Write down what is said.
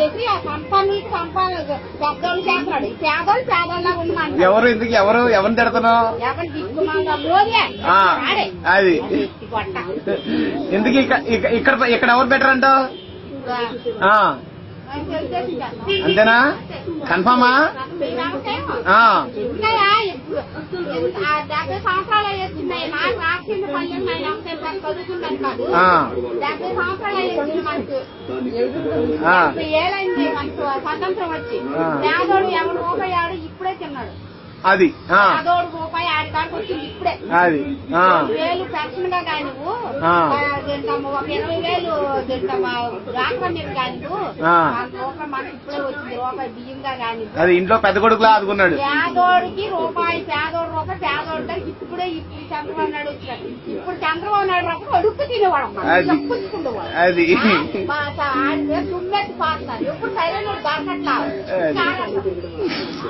చేసి ఆ సంపాదన పెద్దోళ్ళు చేస్తున్నాడు. ఈ పేదోళ్ళు పేదోళ్ళ ఉండమంటారు ఎవరు ఎందుకు ఎవరు? ఎవరిని తిడుతున్నావు? ఎవరు అది. ఎందుకు ఇక్క- ఇక్క- ఇక్కడ ఇక్కడ ఎవరు బెటర్ అంటావు? ఆ, అంతేనా? కన్ఫామా? డెబ్బై సంవత్సరాలు కాదు డెబ్బై సంవత్సరాలు మనకు. డెబ్బై ఏళ్ళైంది మనకు స్వతంత్రం వచ్చి ఆ. పేదోడు ఎవరు రూపాయి ఆడు ఇప్పుడే తిన్నాడు అది పేదోడు రూపాయి ఆడి కాడికి వచ్చింది ఇప్పుడే అది వేలు పెన్షన్గా కానీ ఒక ఇరవై వేలు కానీ రూపాయి మనకి ఇప్పుడే వచ్చింది రూపాయి బియ్యంగా కానీ అది ఇంట్లో పెద్ద కొడుకులా ఆదుకున్నాడు. పేదోడికి రూపాయి ఇప్పుడే ఇప్పుడు చంద్రబాబు నాయుడు వచ్చినాడు. ఇప్పుడు చంద్రబాబు నాయుడు రాకుండా అడుక్కు తినేవాడు అది. తుమ్మెత్తి పాస్తారు ఎప్పుడు సరైన దొరకట్లా.